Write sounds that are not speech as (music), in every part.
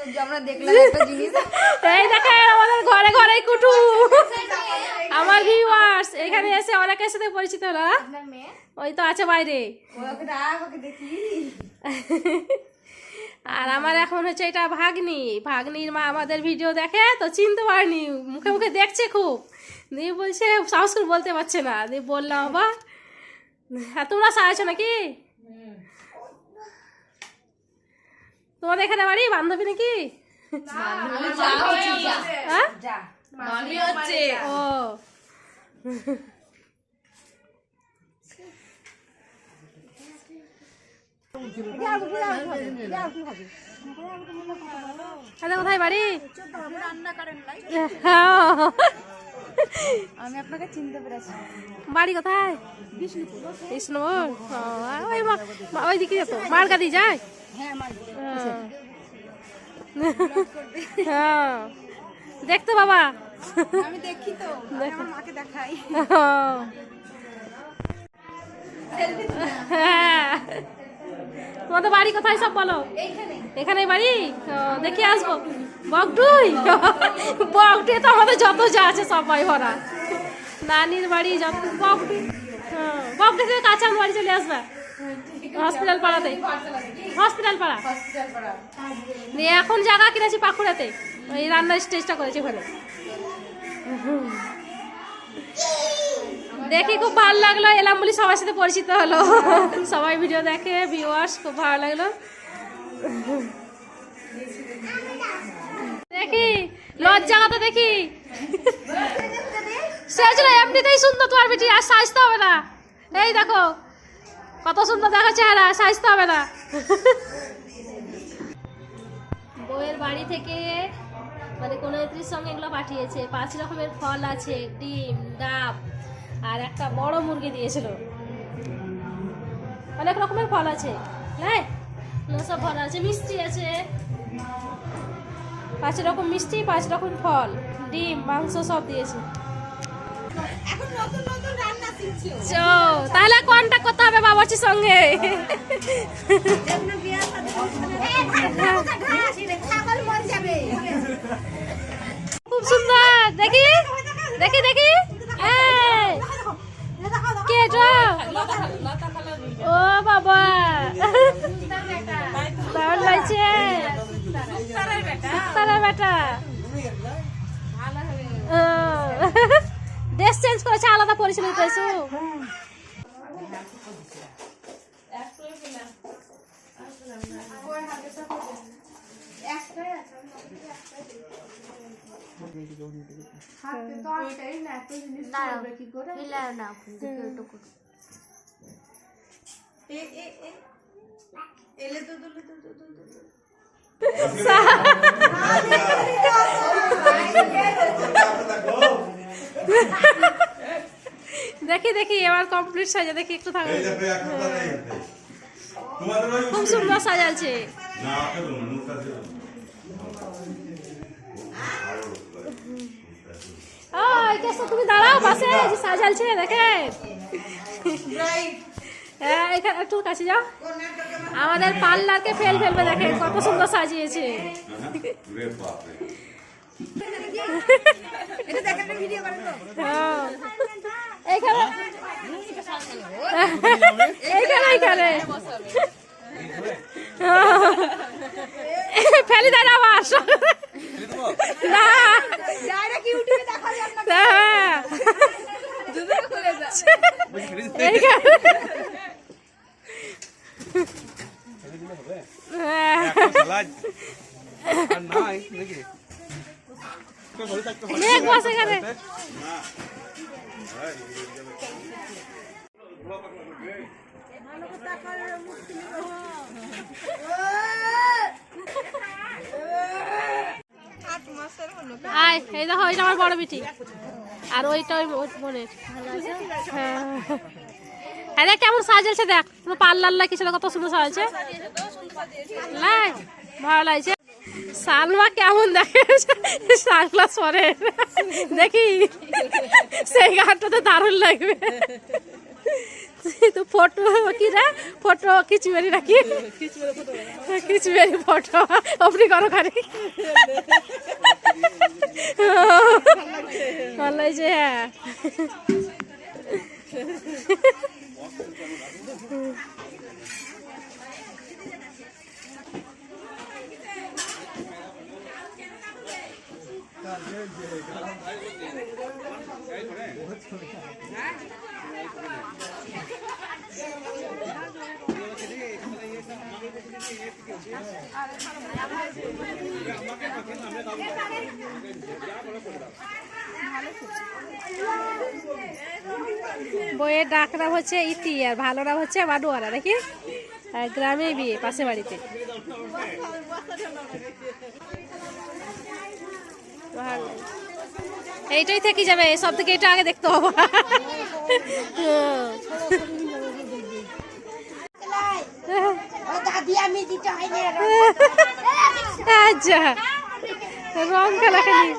আশ্চর্য আমরা দেখলাম একটা জিনিস। এই দেখেন আমাদের ঘরে ঘরে কুটু। আমার ভিউয়ার্স এখানে এসে অনেকের সাথে পরিচিত না। ওই তো আছে বাইরে। আর আমার এখন হচ্ছে এটা ভাগ্নি। ভাগ্নির মা আমাদের ভিডিও দেখে তো চিনতে পারিনি। মুখে মুখে দেখছে খুব। দিয়ে বলছে সাহস করে বলতে পারছে না। দিয়ে বললাম আবার আর তোমরা সাহায্য নাকি? তোমাদের এখানে বাড়ি? বান্ধবী নাকি? হ্যাঁ ও। কোথায় বাড়ি? হ্যাঁ। আমি আপনাকে চিনতে পেরেছি। বাড়ি কোথায়? বিষ্ণুপুর। ও, ওই দিকে যেত মার্গাদি যায়? হ্যাঁ হ্যাঁ। দেখতো বাবা? আমি দেখি তো আমার মাকে দেখাই। হ্যাঁ। তোমাদের বাড়ি কোথায় সব বলো? এখানে বাড়ি? ও, দেখে আসব। বকটুই? (laughs) বকটুই তো আমাদের যত যা আছে সবাই ভরা। নানির বাড়ি যত বকটুই। হ্যাঁ বকটুই থেকে কাছে বাড়ি চলে আসবে। হসপিটাল পাড়াতে। হসপিটাল পাড়া। দিয়ে এখন জায়গা কিনেছি পাকুড়াতে। ওই রান্নার স্টেজটা করেছি ওখানে। দেখি খুব ভালো লাগল, এলাম বলি সবার সাথে পরিচিত হলো। সবাই ভিডিও দেখে ভিউয়ার্স খুব ভালো লাগল। দেখি, লজ্জা কথা দেখি। সেজন্য এমনিতেই সুন্দর তোমার বেটি, আর সাজতে হবে না। এই দেখো, কত সুন্দর দেখা চেহারা সাজতে হবে না। বউয়ের বাড়ি থেকে মানে কোনো সঙ্গে এগুলো পাঠিয়েছে। পাঁচ রকমের ফল আছে, ডিম, ডাব আর একটা বড় মুরগি দিয়েছিল। অনেক রকমের ফল আছে। হ্যাঁ? সব ফল আছে মিষ্টি আছে। পাঁচ রকম মিষ্টি পাঁচ রকম ফল ডিম মাংস সব দিয়েছে। তাহলে কন্ট্যাক্ট করতে হবে বাবাচির সঙ্গে? করেছে আলাদা পরিচালিত হয়েছে এলে তো তো তো তো তো দেখি দেখি এবার কমপ্লিট সাজা দেখি একটু দেখো। তোমাদের ওই খুব সুন্দর কেসো তুমি দাঁড়াও পাশে সাজালছে দেখেন হ্যাঁ এখানে একটু কাছে যাও। আমাদের পার্লারকে ফেল ফেলবে দেখেন কত সুন্দর সাজিয়েছে। এটা দেখেন ভিডিও (laughs) ফেলি দেন আবার। না। মেঘ বসে এখানে। আয়, এই দেখো ওইটা আমার বড় বিটি। আর ওইটা ওই বোনের। হ্যাঁ। হ্যাঁ দেখ কেমন সাজাচ্ছে দেখ। পুরো পার্লার লাগে সেটা কত সুন্দর সাজাচ্ছে লাই, ভালো লাগছে। সালমা কেমন দেখে, সানগ্লাস পরে। দেখি। সেই গানটাতে দারুণ লাগবে। তো ফটো কি রে? ফটো খিচুড়ি নাকি? খিচুড়ি, ফটো। অপনি করো খালি ভালো লাগছে হ্যাঁ। বইয়ের ডাকরা হচ্ছে ইতি আর ভালোরা হচ্ছে মানুয়ারা নাকি গ্রামে বিয়ে পাশে বাড়িতে। এইটাই থেকে যাবে সব থেকে এটা আগে দেখতে হবে। আচ্ছা রং খেলা খালি।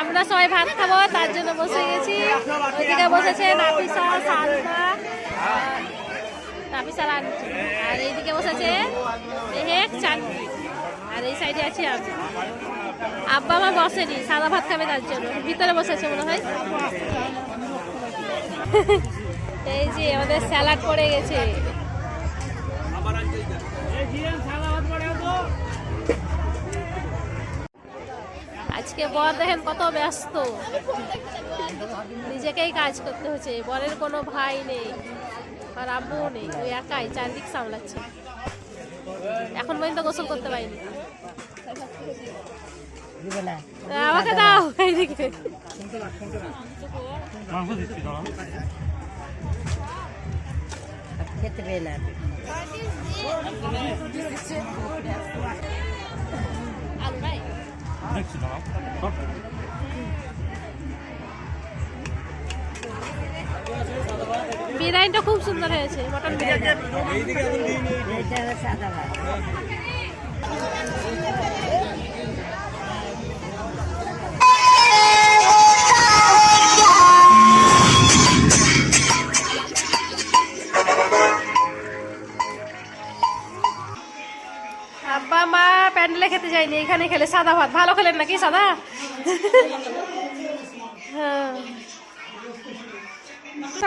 আমরা সবাই ভাত খাব, তার জন্য বসে গেছি। ওইদিকে বসেছে নাফিসা, সালমা নাফিসা আর এইদিকে বসেছে মেহেক চাঁদনি আর এই সাইডে আছি আমি। আব্বা মা বসেনি, সাদা ভাত খাবে তার জন্য। ভিতরে বসেছে মনে হয়। এই যে আমাদের স্যালাড পড়ে গেছে। আজকে বর দেখেন কত ব্যস্ত। নিজেকেই কাজ করতে হচ্ছে বরের কোনো ভাই নেই, আর আব্বুও নেই ওই একাই চারদিক সামলাচ্ছে। এখন পর্যন্ত গোসল করতে পারিনি। আমাকে দাও এইদিকে। খেতে বিরিয়ানিটা খুব সুন্দর হয়েছে মটন বিরিয়ানি। প্যান্ডেলে খেতে যাইনি এখানে খেলে সাদা ভাত। ভালো খেলেন নাকি সাদা? হ্যাঁ।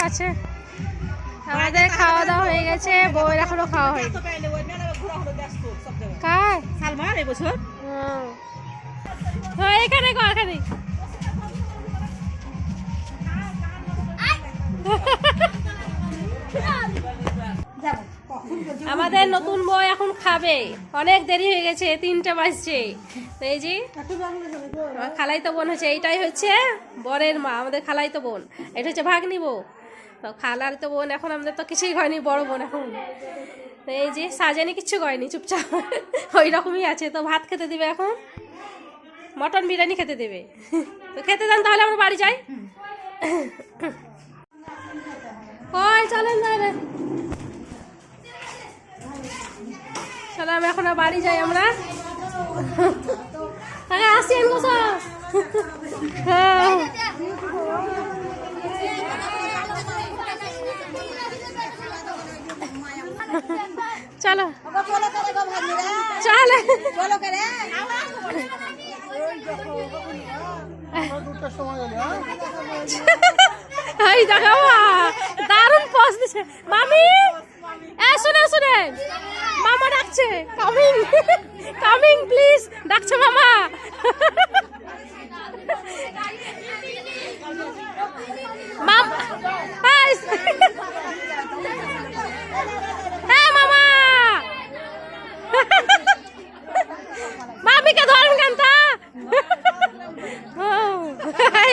আছে। আমাদের খাওয়া দাওয়া হয়ে গেছে বউয়ের এখনও খাওয়া হয়নি। কার? সালমান এবছর হ্যাঁ এখানে এখানে। আমাদের নতুন বই এখন খাবে। অনেক দেরি হয়ে গেছে, তিনটে বাজছে। এই যে, খালাই তো বোন হচ্ছে, এইটাই হচ্ছে বরের মা, আমাদের খালাই তো বোন। এটা হচ্ছে ভাগ্নি বউ। তো খালার তো বোন, এখন আমাদের তো কিছুই হয়নি, বড় বোন এখন। এই যে, সাজানি কিচ্ছু করেনি, চুপচাপ। ওই রকমই আছে, তো ভাত খেতে দিবে এখন? মটন বিরিয়ানি খেতে দেবে। তো খেতে দেন, তাহলে আমরা বাড়ি যাই। ওই, চলেন না আমি এখন বাড়ি যাই আমরা। তাকে আসেন গো সব। হ্যাঁ। চলো। চলে। দারুণ দিছে। মামি! এ শুনে শুনে মামা ডাকছে। কামিং কামিং প্লিজ ডাকছে এই, হ্যাঁ মামা। মামিকে ধরেন কেনটা। এই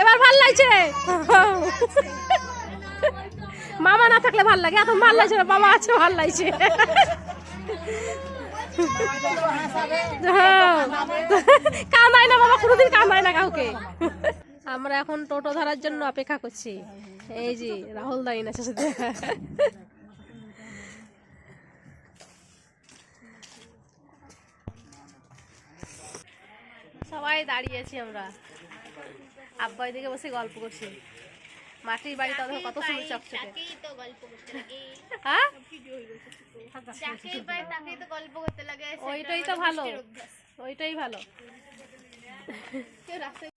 এবার ভালো লাগছে। ভালো লাগে এখন ভালো লাগছে না, বাবা আছে, ভালো লাগছে। হ্যাঁ। কাঁদায় না বাবা, কোনোদিন কাঁদায় না কাউকে। আমরা এখন টোটো ধরার জন্য অপেক্ষা করছি। এই যে, রাহুল দাইন আছে সাথে। সবাই দাঁড়িয়েছি আমরা। আব্বা এদিকে বসে গল্প করছি। মাটির বাড়ি তাদের কত সুন্দর চকচকে। তাকেই তো গল্প করতে লাগে। হ্যাঁ? যাকেই পাই তাকেই তো গল্প করতে লাগে ওইটাই তো ভালো। ওইটাই ভালো। রাস্তায়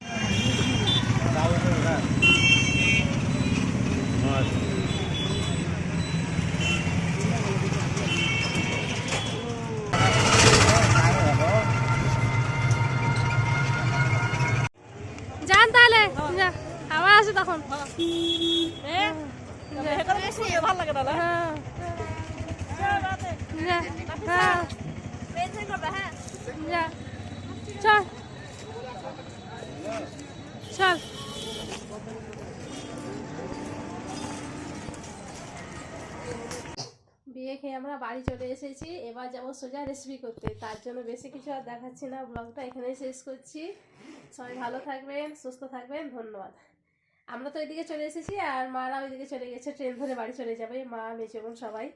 আসি তখন। হ্যাঁ। যা। হ্যাঁ। যা। চল। চল। বিয়ে খেয়ে আমরা বাড়ি চলে এসেছি। এবার যাব সোজা রেসিপি করতে। তার জন্য বেশি কিছু আর দেখাচ্ছি না। ব্লগটা এখানেই শেষ করছি। সবাই ভালো থাকবেন সুস্থ থাকবেন। ধন্যবাদ। আমরা তো এদিকে চলে এসেছি আর মারা ওইদিকে চলে গেছে ট্রেন ধরে বাড়ি চলে যাবে, মা, মেজে বোন সবাই।